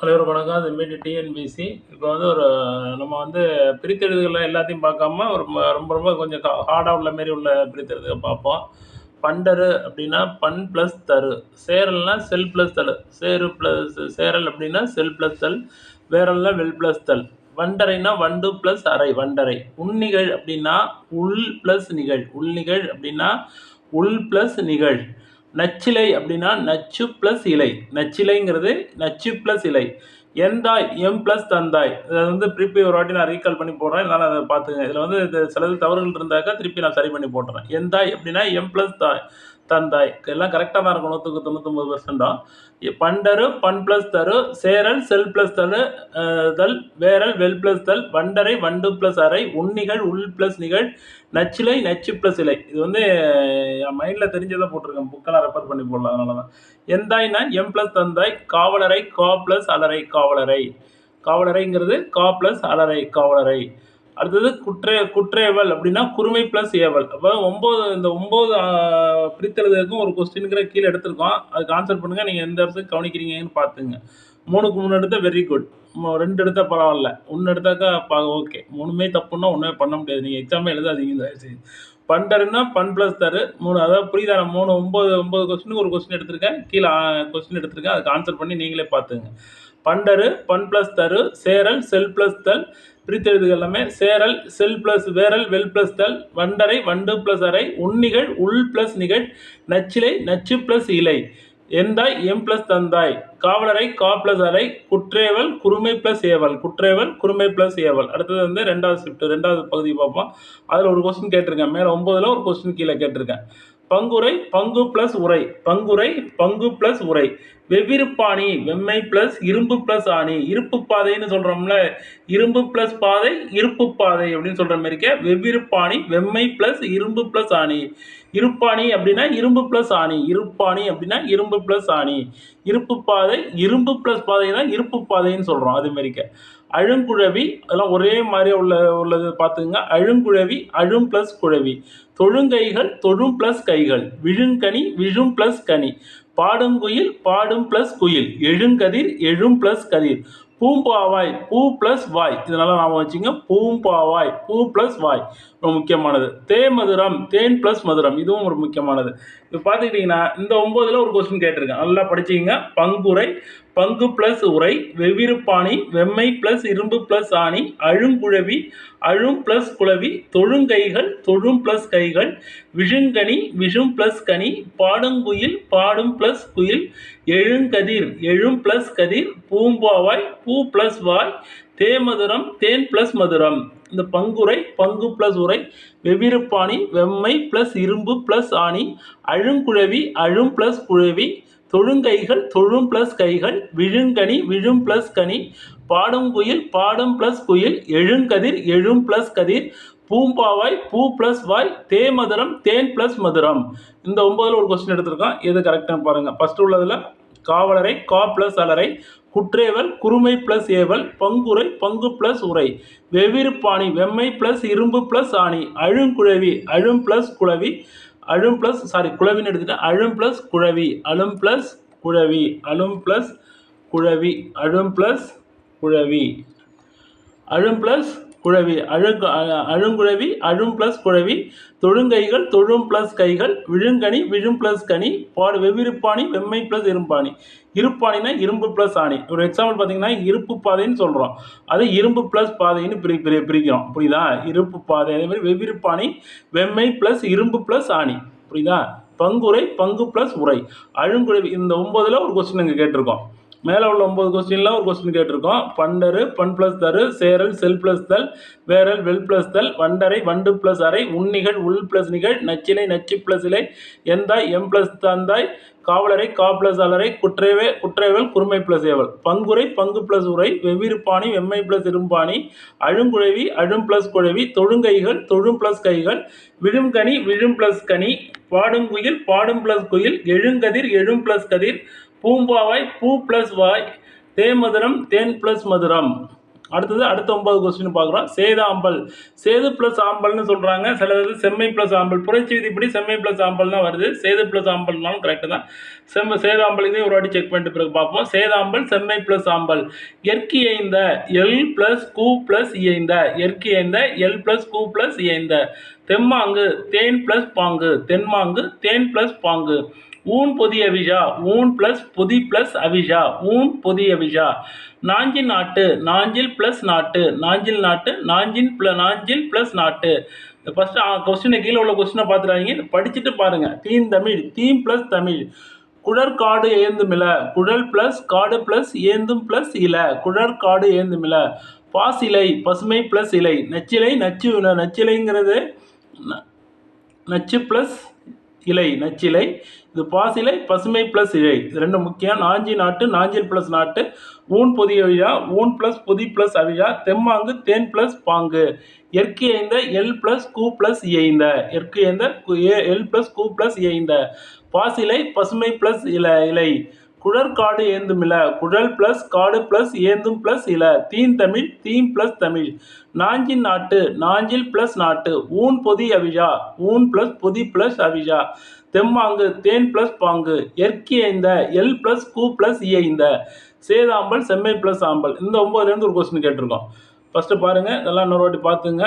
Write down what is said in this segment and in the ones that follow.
தலைவர் வணக்கம் அது மீட்டு டிஎன்பிசி இப்போ வந்து ஒரு நம்ம வந்து பிரித்தெழுதுகள் எல்லாத்தையும் பார்க்காம ஒரு ரொம்ப ரொம்ப கொஞ்சம் ஹார்டாக உள்ள மாரி உள்ள பிரித்தெழுதுக பார்ப்போம். பண்டரு அப்படின்னா பன் ப்ளஸ் தரு. சேரல்னா செல் ப்ளஸ் தல் சேரு ப்ளஸ் சேரல் அப்படின்னா செல் ப்ளஸ் தல் வேரல்னா வெல் ப்ளஸ் தல் வண்டரைனா வண்டு ப்ளஸ் அரை வண்டரை. உள்நிகழ் அப்படின்னா உள் ப்ளஸ் நிகழ். உள்நிகழ் அப்படின்னா உள் ப்ளஸ் நிகழ். நச்சிலை அப்படின்னா நச்சு ப்ளஸ் இலை. நச்சிலைங்கிறது நச்சு ப்ளஸ் இலை. எந்தாய் எம் ப்ளஸ் தந்தாய். இதை வந்து திருப்பி ஒரு வாட்டி நான் ரீகால் பண்ணி போடுறேன். இதனால் அதை பார்த்துங்க இதில் வந்து இது சிலது தவறுகள் இருந்தாக்கா திருப்பி நான் சரி பண்ணி போட்டுறேன். எந்தாய் அப்படின்னா எம் ப்ளஸ் தாய். தந்தாய் எல்லாம் கரெக்டாக தான் இருக்கும் நூற்றுக்கு தொண்ணூத்தொம்பது பர்சன்டா பண்டரு பன் ப்ளஸ் தரு சேரல் செல் ப்ளஸ் தரு தல் வேரல் வெல் ப்ளஸ் தல் வண்டரை வண்டு ப்ளஸ் அரை உன்னிகள் உள் ப்ளஸ் நிகழ் நச்சிலை நச்சு ப்ளஸ் இலை. இது வந்து என் மைண்டில் தெரிஞ்சதை போட்டிருக்கேன். புக்கெல்லாம் ரெஃபர் பண்ணி போடலாம். அதனால தான். எந்தாய்னா எம் ப்ளஸ் தந்தாய் காவலரை கா ப்ளஸ் அலரை காவலரை. காவலரைங்கிறது கா ப்ளஸ் அலரை காவலரை. அடுத்தது குற்ற குற்றேவல் அப்படின்னா குறுமை ப்ளஸ் ஏவல். அப்போ ஒம்பது இந்த ஒம்பது பிரித்தெழுதுக்கும் ஒரு கொஸ்டினுங்கிற கீழே எடுத்திருக்கோம். அதுக்கு ஆன்சர் பண்ணுங்கள் நீங்கள் எந்த இடத்துக்கு கவனிக்கிறீங்கன்னு பார்த்துங்க. மூணுக்கு மூணு எடுத்தால் வெரி குட் ரெண்டு எடுத்தால் பரவாயில்ல. ஒன்று எடுத்தாக்கா பா ஓகே மூணுமே தப்புன்னா ஒன்றுமே பண்ண முடியாது. நீங்கள் எக்ஸாமே எழுதாதீங்க தயவு பண்டருன்னா பன் ப்ளஸ் தரு. மூணு அதாவது புரியுதா? நான் மூணு ஒம்பது ஒம்பது கொஸ்டினுக்கு ஒரு கொஸ்டின் எடுத்திருக்கேன். கீழே கொஸ்டின் எடுத்திருக்கேன். அதுக்கு ஆன்சர் பண்ணி நீங்களே பார்த்துங்க. பண்டரு பன் ப்ளஸ் தரு சேரல் செல் ப்ளஸ் தல். பிரித்தெழுதுகள் எல்லாமே. சேரல் செல் ப்ளஸ் வேரல் வெல் ப்ளஸ் தல். வண்டரை வண்டு ப்ளஸ் அரை உன்னிகள் உள் ப்ளஸ் நிகழ். நச்சிலை நச்சு ப்ளஸ் இலை. எந்தாய்? எம் பிளஸ் தந்தாய். காவலரை கா ப்ளஸ் அரை குற்றேவல் குறுமை ப்ளஸ் ஏவல். குற்றேவல் குறுமை ப்ளஸ் ஏவல். அடுத்தது வந்து ரெண்டாவது ஷிஃப்ட் ரெண்டாவது பகுதி பார்ப்போம். அதில் ஒரு கொஸ்டின் கேட்டிருக்கேன். மேலே ஒம்பதில் ஒரு கொஸ்டின் கீழே கேட்டிருக்கேன். பங்குரை பங்கு ப்ளஸ் உரை. பங்குரை பங்கு ப்ளஸ் உரை. வெவ்விருப்பாணி வெம்மை ப்ளஸ் இரும்பு ப்ளஸ் ஆணி. இருப்பு பாதைன்னு சொல்கிறோம்ல இரும்பு ப்ளஸ் பாதை இருப்பு பாதை அப்படின்னு சொல்கிற வெவ்விரு வெவ்விருப்பாணி வெம்மை ப்ளஸ் இரும்பு ப்ளஸ் ஆணி. இருப்பாணி அப்படின்னா இரும்பு ப்ளஸ் ஆணி. இருப்பாணி அப்படின்னா இரும்பு ப்ளஸ் ஆணி. இருப்பு பாதை இரும்பு ப்ளஸ் பாதை தான் இருப்பு பாதைன்னு சொல்கிறோம் அது மாதிரிக்க அழுங்குழவி அதெல்லாம் ஒரே மாதிரி உள்ள உள்ளது பார்த்துங்க அழுங்குழவி அழும் ப்ளஸ் குழவி. தொழுங்கைகள் தொழும் பிளஸ் கைகள். விழுங்கனி விழும் ப்ளஸ் கனி. பாடுங்குயில் பாடும் ப்ளஸ் குயில். எழுங்கதிர் எழும் ப்ளஸ் கதிர். பூம்பாவாய் பூ ப்ளஸ் வாய். இதனால நாம வச்சுங்க பூம்பாவாய் பூ ப்ளஸ் வாய். ரொம்ப முக்கியமானது. தே மதுரம் தேன் ப்ளஸ் மதுரம் இதுவும் ஒரு முக்கியமானது. இப்போ பார்த்துக்கிட்டிங்கன்னா இந்த ஒம்போதில் ஒரு கொஸ்டின் கேட்டிருக்கேன். நல்லா படிச்சிக்கிங்க. பங்குரை பங்கு ப்ளஸ் உரை வெவ்விருப்பாணி வெம்மை ப்ளஸ் இரும்பு ப்ளஸ் ஆணி அழுங்குழவி அழும் ப்ளஸ் குழவி தொழுங்கைகள் தொழும் ப்ளஸ் கைகள் விழுங்கனி விஷும் ப்ளஸ் கனி பாடுங்குயில் பாடும் ப்ளஸ் குயில் எழுங்கதிர் எழும் ப்ளஸ் கதிர் பூம்பாவாய் பூ ப்ளஸ் வாய் தேமதுரம் தேன் ப்ளஸ் மதுரம். இந்த பங்குரை பங்கு ப்ளஸ் உரை வெவ்விருப்பாணி வெம்மை ப்ளஸ் இரும்பு பிளஸ் ஆணி அழுங்குழவி அழும் ப்ளஸ் குழவி தொழுங்கைகள் தொழும் பிளஸ் கைகள் விழுங்கனி விழும் பிளஸ் கனி பாடுங்குயில் பாடும் ப்ளஸ் குயில் எழுங்கதிர் எழும் ப்ளஸ் கதிர் பூம்பாவாய் பூ ப்ளஸ் வாய் தேமதுரம் தேன் ப்ளஸ் மதுரம். இந்த ஒன்பதுல ஒரு கொஸ்டின் எடுத்திருக்கோம் எது கரெக்டாக பாருங்கள் ஃபஸ்ட்டு உள்ளதில் காவலரை கா ப்ளஸ் அலரை குற்றேவல் குறுமை ப்ளஸ் ஏவல் பங்குரை பங்கு ப்ளஸ் உரை. வெவ்விருப்பாணி வெம்மை ப்ளஸ் இரும்பு ப்ளஸ் ஆணி. அழுங்குழவி அழும் ப்ளஸ் குழவி. அழும் ப்ளஸ் சாரி குழவின்னு எடுத்துட்டேன் அழும் ப்ளஸ் குழவி அழும் ப்ளஸ் குழவி அழும் ப்ளஸ் குழவி அழும் ப்ளஸ் குழவி. அழும் ப்ளஸ் குழவி அழுங்கு அழுங்குழவி அழும் ப்ளஸ் குழவி தொழுங்கைகள் தொழும் ப்ளஸ் கைகள் விழுங்கனி விழும் ப்ளஸ் கனி பாடு வெவ்விருப்பாணி வெம்மை ப்ளஸ் இரும்பாணி. இருப்பாணினா இரும்பு ப்ளஸ் ஆணி. ஒரு எக்ஸாம்பிள் பார்த்தீங்கன்னா இருப்பு பாதைன்னு சொல்கிறோம் அது இரும்பு ப்ளஸ் பாதைன்னு பிரி பிரி பிரிக்கிறோம். புரியுதா? இருப்பு பாதை அதே மாதிரி வெவ்விருப்பாணி வெம்மை ப்ளஸ் இரும்பு ப்ளஸ் ஆணி. புரியுதா? பங்குரை பங்கு ப்ளஸ் உரை. அழுங்குழவி இந்த ஒம்பதில் ஒரு கொஸ்டின் இங்கே கேட்டிருக்கோம். மேலே உள்ள ஒம்பது கொஸ்டினில் ஒரு கொஸ்டின் கேட்டிருக்கோம். பண்டரு பண் ப்ளஸ் தரு சேரல் செல் ப்ளஸ் தல் வேரல் வெல் ப்ளஸ் தல் வண்டரை வண்டு ப்ளஸ் அரை உன்னிகள் உள் ப்ளஸ் நிகழ் நச்சிலை நச்சு ப்ளஸ் இலை எந்தாய் எம் ப்ளஸ் தந்தாய் காவலரை கா ப்ளஸ் அலரை குற்றவே குற்றவேல் குறுமை ப்ளஸ் ஏவல். பங்குரை பங்கு ப்ளஸ் உரை வெவ்விருப்பாணி வெம்மை ப்ளஸ் இரும்பாணி அழுங்குழவி அழும் ப்ளஸ் குழவி தொழுங்கைகள் தொழும் ப்ளஸ் கைகள் விழுங்கனி விழும் ப்ளஸ் கனி பாடுங்குயில் பாடும் ப்ளஸ் குயில் எழுங்கதிர் எழும் ப்ளஸ் கதிர் பூம்பாவாய் பூ ப்ளஸ் வாய் தேமதுரம் தேன் ப்ளஸ் மதுரம். அடுத்தது அடுத்த ஒன்பது கொஸ்டின் பார்க்குறோம். சேதாம்பல் சேது ப்ளஸ் ஆம்பல்னு சொல்கிறாங்க சிலது செம்மை ப்ளஸ் ஆம்பல். புரட்சி விதிப்படி செம்மை ப்ளஸ் ஆம்பல் தான் வருது. சேது ப்ளஸ் ஆம்பல்னாலும் கரெக்டு தான். செம்ம சேதாம்பல் இதையும் ஒரு வாட்டி செக் பண்ணிட்டு பிறகு பார்ப்போம். சேதாம்பல் செம்மை ப்ளஸ் ஆம்பல். எர்க்கி ஐந்த எல் ப்ளஸ் கு ப்ளஸ் இயந்த. எர்க்கி ஐந்த எல் ப்ளஸ் கு ப்ளஸ் இயந்த. தெம்மாங்கு தேன் ப்ளஸ் பாங்கு. தென்மாங்கு தேன் ப்ளஸ் பாங்கு. ஊன் பொதி அவிஷா ஊன் ப்ளஸ் பொதி ப்ளஸ் அவிஷா ஊன் பொதி அவிஷா நாஞ்சில் நாட்டு நாஞ்சில் ப்ளஸ் நாட்டு நாஞ்சில் நாட்டு நாஞ்சின் ப்ள நாஞ்சில் ப்ளஸ் நாட்டு. ஃபஸ்ட்டு கொஸ்டினை கீழே உள்ள கொஸ்டினை பார்த்துறாங்க படிச்சுட்டு பாருங்கள் தீம் தமிழ் தீம் ப்ளஸ் தமிழ். குழற்காடு ஏந்துமில குழல் ப்ளஸ் காடு ப்ளஸ் ஏந்தும் ப்ளஸ் இல குழற்காடு ஏந்துமில இலை. பசுமை ப்ளஸ் இலை. நச்சிலை நச்சு நச்சிலைங்கிறது ந- நச்சு ப்ளஸ் இலை நச்சிலை இது பாசிலை பசுமை ப்ளஸ் இலை இது ரெண்டு முக்கியம். நாஞ்சி நாட்டு நாஞ்சில் ப்ளஸ் நாட்டு ஊன் பொதி அவிழா ஊன் ப்ளஸ் பொதி ப்ளஸ் அவிழா தெம்மாங்கு தேன் ப்ளஸ் பாங்கு. எற்கு எய்ந்த எல் ப்ளஸ் கு ப்ளஸ் இயைந்த. எற்கு எய்ந்த கு- ஏ- எல் ப்ளஸ் கு ப்ளஸ் இயைந்த. பாசிலை பசுமை ப்ளஸ் இல இலை. குழற்காடு இல குழல் ப்ளஸ் காடு ப்ளஸ் ஏந்தும் ப்ளஸ் இல தீன் தமிழ் தீம் ப்ளஸ் தமிழ். நாஞ்சின் நாட்டு நாஞ்சில் ப்ளஸ் நாட்டு ஊன் பொதி அவிழா ஊன் ப்ளஸ் பொதி ப்ளஸ் அவிழா. தெம்மாங்கு தேன் ப்ளஸ் பாங்கு எர்க்கி ஐந்த எல் ப்ளஸ் கூ ப்ளஸ் இயைந்த சேதாம்பல் செம்மை ப்ளஸ் ஆம்பல். இந்த ஒம்பதுலேருந்து ஒரு கொஸ்டின் கேட்டிருக்கோம். ஃபஸ்ட்டு பாருங்கள் இதெல்லாம் இன்னொரு வாட்டி பார்த்துங்க.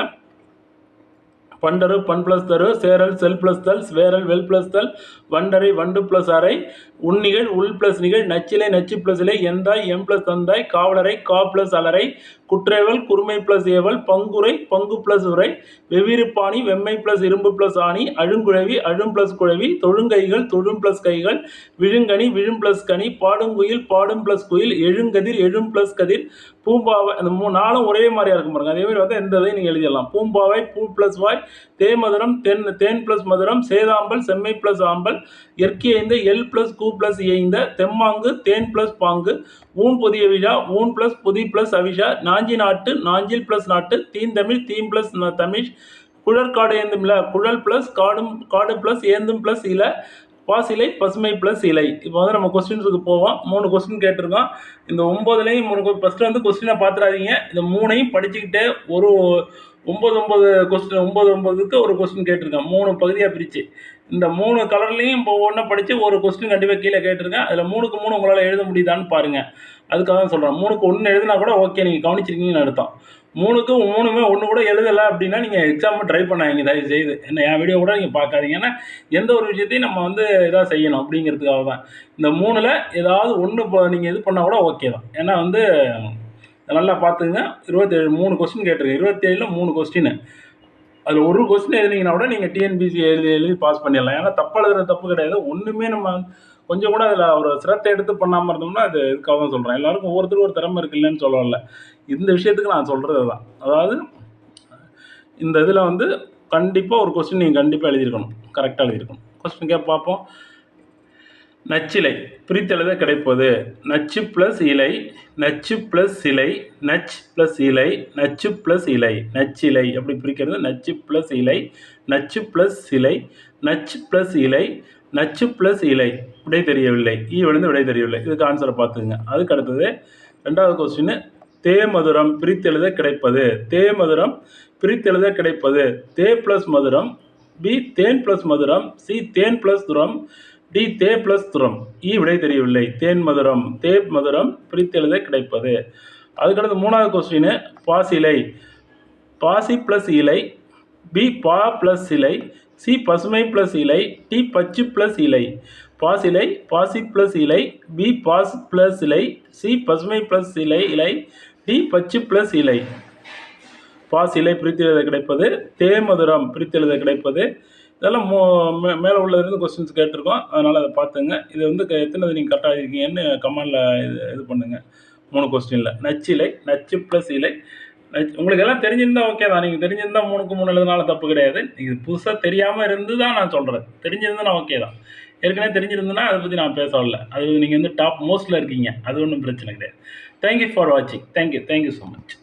பண்டரு பண் பிளஸ் தரு சேரல் செல் ப்ளஸ் தல் வேரல் வெல் பிளஸ் தல் வண்டரை வண்டு ப்ளஸ் அறை உண்ணிகள் உள் பிளஸ் நிகழ் நச்சிலை நச்சு ப்ளஸ் இலை எந்தாய் எம் ப்ளஸ் தந்தாய் காவலரை கா ப்ளஸ் அலரை குற்றேவல் குறுமை ப்ளஸ் ஏவல் பங்குரை பங்கு ப்ளஸ் உரை வெவ்விருப்பாணி வெம்மை ப்ளஸ் இரும்பு பிளஸ் ஆணி அழுங்குழவி அழும் ப்ளஸ் குழவி தொழுங்கைகள் தொழும் பிளஸ் கைகள் விழுங்கனி விழும் ப்ளஸ் கனி பாடுங்குயில் பாடும் ப்ளஸ் குயில் எழுங்கதிர் எழும் பிளஸ் கதிர் பூம்பாவை அந்த மூணு நாளும் ஒரே மாதிரியா இருக்கும் பாருங்க. அதே மாதிரி வந்து எந்த இதையும் நீங்கள் எழுதிடலாம். பூம்பாவை பூ ப்ளஸ் வாய் தேமதுரம் தென் தேன் ப்ளஸ் மதுரம் சேதாம்பல் செம்மை ப்ளஸ் ஆம்பல் எர்க்கி ஐந்த எல் ப்ளஸ் கூ ப்ளஸ் இயைந்த தெம்மாங்கு தேன் ப்ளஸ் பாங்கு ஊன் புதிய விழா ஊன் ப்ளஸ் புதி ப்ளஸ் அவிஷா நாஞ்சி நாட்டு நாஞ்சில் ப்ளஸ் நாட்டு தீன் தமிழ் தீம் ப்ளஸ் தமிழ் குழற்காடு ஏந்தும் இல குழல் ப்ளஸ் காடும் காடு ப்ளஸ் ஏந்தும் ப்ளஸ் இல பாசிலை பசுமை ப்ளஸ் இலை. இப்போ வந்து நம்ம கொஸ்டின்ஸுக்கு போவோம். மூணு கொஸ்டின் கேட்டிருக்கோம். இந்த ஒம்போதுலேயும் மூணு ஃபஸ்ட்டு வந்து கொஸ்டினை பார்த்துறாதீங்க இந்த மூணையும் படிச்சுக்கிட்டே ஒரு ஒம்பது ஒம்பது கொஸ்டின் ஒம்பது ஒம்பதுக்கு ஒரு கொஸ்டின் கேட்டிருக்கேன். மூணு பகுதியாக பிரித்து இந்த மூணு கலர்லேயும் இப்போ ஒன்றை படித்து ஒரு கொஸ்டின் கண்டிப்பாக கீழே கேட்டிருக்கேன். அதில் மூணுக்கு மூணு உங்களால் எழுத முடியுதான்னு பாருங்கள் அதுக்காக தான் சொல்கிறேன் மூணுக்கு ஒன்று எழுதினா கூட ஓகே நீங்கள் கவனிச்சிருக்கீங்கன்னு அர்த்தம். மூணுக்கும் மூணுமே ஒன்று கூட எழுதலை அப்படின்னா நீங்கள் எக்ஸாம் ட்ரை பண்ணாதீங்க தயவு செய்து. என்ன என் வீடியோ கூட நீங்கள் பார்க்காதீங்க. ஏன்னா எந்த ஒரு விஷயத்தையும் நம்ம வந்து இதாக செய்யணும் அப்படிங்கிறதுக்காக தான். இந்த மூணில் ஏதாவது ஒன்று இப்போ நீங்கள் இது பண்ணால் கூட ஓகே தான். ஏன்னா வந்து நல்லா பார்த்துங்க இருபத்தேழு மூணு கொஸ்டின் கேட்டிருக்கு இருபத்தேழில் மூணு கொஸ்டின் அதில் ஒரு கொஸ்டின் எழுதினீங்கன்னா கூட நீங்கள் டிஎன்பிசி எழுதி எழுதி பாஸ் பண்ணிடலாம். ஏன்னா தப்பு எழுதுறது தப்பு கிடையாது. ஒன்றுமே நம்ம கொஞ்சம் கூட அதில் ஒரு சிரத்தை எடுத்து பண்ணாமல் இருந்தோம்னா அது இதுக்காக தான் சொல்கிறேன் எல்லாருக்கும் ஒவ்வொருத்தரும் ஒரு திறமை இருக்கு இல்லைன்னு சொல்லல இந்த விஷயத்துக்கு நான் சொல்கிறது தான். அதாவது இந்த இதில் வந்து கண்டிப்பாக ஒரு கொஸ்டின் நீங்கள் கண்டிப்பாக எழுதியிருக்கணும். கரெக்டாக எழுதியிருக்கணும். கொஸ்டின் கேட்க பார்ப்போம். நச்சிலை பிரித்தெழுத கிடைப்பது. நச்சு ப்ளஸ் இலை நச்சு ப்ளஸ் இலை நச் ப்ளஸ் இலை நச்சு ப்ளஸ் இலை நச்சிலை அப்படி பிரிக்கிறது. நச்சு ப்ளஸ் இலை நச்சு ப்ளஸ் இலை நச்சு ப்ளஸ் இலை நச்சு ப்ளஸ் இலை. விடை தெரியவில்லை. ஈ விழுந்து விடை தெரியவில்லை. இதுக்கு ஆன்சரை பார்த்துங்க அதுக்கு அடுத்தது ரெண்டாவது கொஸ்டின் தேமதுரம் பிரித்தெழுத கிடைப்பது. தே மதுரம் பிரித்தெழுத கிடைப்பது. தே ப்ளஸ் மதுரம் பி தேன் ப்ளஸ் மதுரம் சி தேன் ப்ளஸ் துரம் டி தே ப்ளஸ் துரம். ஈ விடை தெரியவில்லை. தேன் மதுரம் தே மதுரம் பிரித்தெழுத கிடைப்பது. அதுக்கடுத்து மூணாவது கொஸ்டின் பாசிலை பாசி ப்ளஸ் இலை பி பா ப்ளஸ் இலை சி பசுமை ப்ளஸ் இலை டி பச்சு ப்ளஸ் இலை. பாசிலை பாசி ப்ளஸ் இலை பி பாஸ் ப்ளஸ் இலை சி பசுமை ப்ளஸ் இலை இலை டி பச்சு ப்ளஸ் இலை. பாஸ் இலை பிரித்தெழுத கிடைப்பது தேமதுரம் பிரித்தெழுத கிடைப்பது. இதெல்லாம் மோ மே மேலே உள்ளதுலேருந்து கொஸ்டின்ஸ் கேட்டிருக்கோம். அதனால் அதை பார்த்துங்க. இது வந்து எத்தனை நீங்கள் கரெக்டாக இருக்கீங்கன்னு கமெண்டில் இது இது பண்ணுங்கள் மூணு கொஸ்டினில் நச்சிலை நச்சு ப்ளஸ் இலை உங்களுக்கு எல்லாம் தெரிஞ்சிருந்தா ஓகே தான். நீங்கள் தெரிஞ்சிருந்தா மூணுக்கு மூணு எழுதுனால தப்பு கிடையாது. இது புதுசாக தெரியாமல் இருந்து தான் நான் சொல்கிறேன் தெரிஞ்சிருந்தா ஓகே தான். ஏற்கனவே தெரிஞ்சிருந்தேன்னா அதை பற்றி நான் பேச வரல. அது நீங்கள் வந்து டாப் மோஸ்ட்டில் இருக்கீங்க. அது ஒன்றும் பிரச்சனை கிடையாது. தேங்க்யூ ஃபார் வாட்சிங் thank you thank you so much